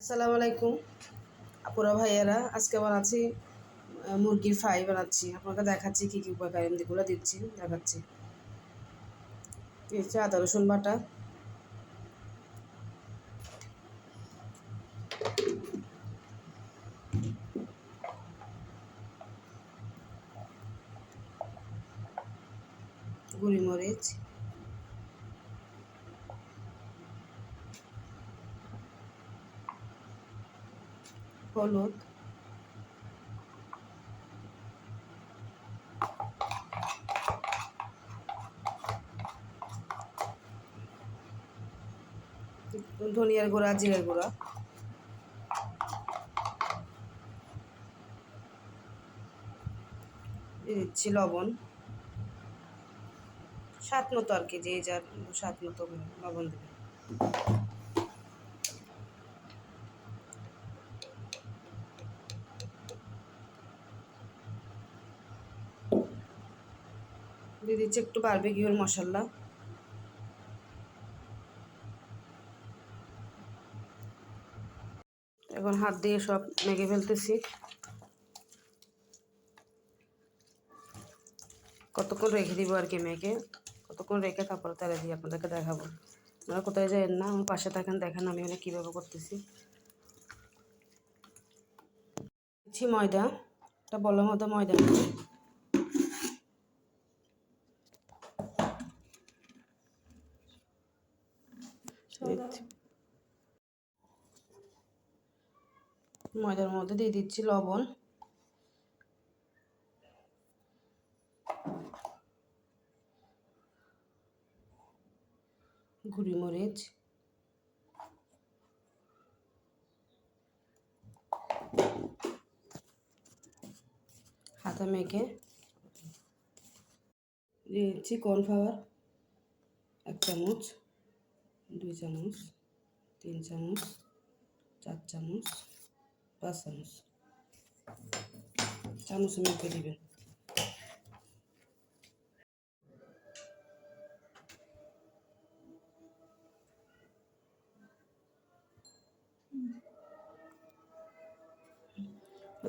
আসসালামু আলাইকুম, আপুরা ভাইয়ারা। আজকে বানাচ্ছি মুরগির ফ্রাই বানাচ্ছি। আপনাকে দেখাচ্ছি কী কী উপকরণগুলো দিচ্ছি, দেখাচ্ছি। দিয়েছি আদা, রসুন বাটা। গুঁড়িমরিচ হলুদ। ধনিয়ার গুঁড়া, জিরের গুঁড়া। দিচ্ছি লবণ। স্বাদ মতো আর কি, যে যার স্বাদ মতো লবণ দেবে। দিয়ে দিচ্ছি একটু বারবিকিউর মশলা। এখন হাত দিয়ে সব মেখে ফেলতেছি। কতক্ষণ রেখে দিব আর কি মেখে? কতক্ষণ রেখে তারপরে তেলে দিয়ে আপনাদেরকে দেখাবো। আপনারা কোথায় যাবেন না, আমার পাশে থাকেন, দেখেন আমি ওখানে কীভাবে করতেছি। দিচ্ছি ময়দা একটা বলার মতো ময়দা। ময়দার মধ্যে দিয়ে দিচ্ছি লবণ। গুঁড়ি মরিচ। হাতা মেখে দিচ্ছি কর্নফ্লাওয়ার এক চামচ। দুই চামচ, তিন চামচ, চার চামচ, পাঁচ চামচ। চামচ মেখে দিবেন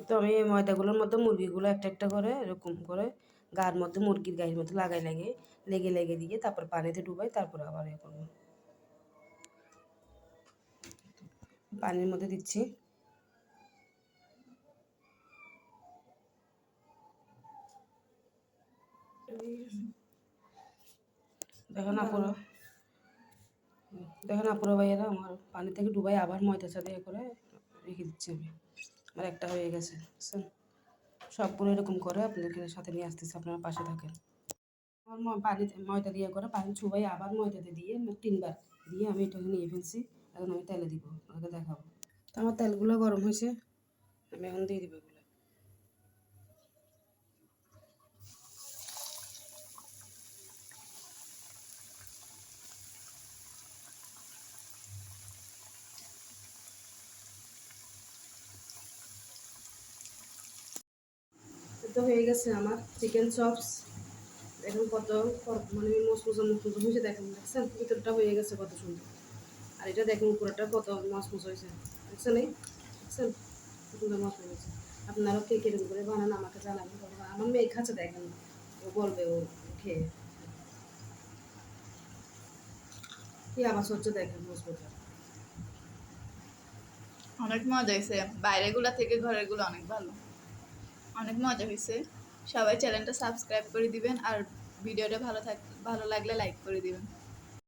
তো আমি এই ময়দাগুলোর মধ্যে মুরগিগুলো একটা একটা করে এরকম করে গার মধ্যে মুরগির গায়ের মধ্যে লাগাই লাগে, লেগে লেগে দিয়ে তারপর পানিতে ডুবাই, তারপর আবার ইয়ে করব। পানির মধ্যে দিচ্ছি। দেখো না পুরো। দেখো না পুরো ভাইয়েরা, আমার পানি থেকে ডুবাই আবার ময়দা সাথে ইয়ে করে রেখে দিচ্ছি আমি। আমার একটা হয়ে গেছে, বুঝছেন? সবগুলো এরকম করে আপনাদের সাথে নিয়ে আসতেছি, আপনারা পাশে থাকেন। আমার পানিতে ময়দা দিয়ে করে পানি ছুবাই আবার ময়দাতে দিয়ে তিনবার দিয়ে আমি এটাকে নিয়ে ফেলছি। এখন আমি তেলে দিব আপনাকে দেখাবো। তো আমার তেলগুলো গরম হয়েছে, আমি এখন দিয়ে দিব এগুলো। তো হয়ে গেছে আমার চিকেন চপস দেখুন কত মানে মসমসা মসমসা হয়েছে, দেখেন, দেখছেন? ভিতরটা হয়ে গেছে কত সুন্দর। আর এটা দেখুন উপরটা কত মসমস হয়েছে। দেখছেন এই? কত সুন্দর হয়েছে। আপনারাও কে কীরকম করে বানান আমাকে জানাবেন আমার মেয়ে খাচ্ছে দেখেন। ও বলবে, ও খেয়ে কি আবার হচ্ছে দেখেন মসমসা অনেক মজা হয়েছে। বাইরেগুলা থেকে ঘরেরগুলো অনেক ভালো। অনেক মজা হয়েছে। সবাই চ্যানেলটা সাবস্ক্রাইব করে দিবেন আর ভিডিওটা ভালো থাক ভালো লাগলে লাইক করে দিবেন।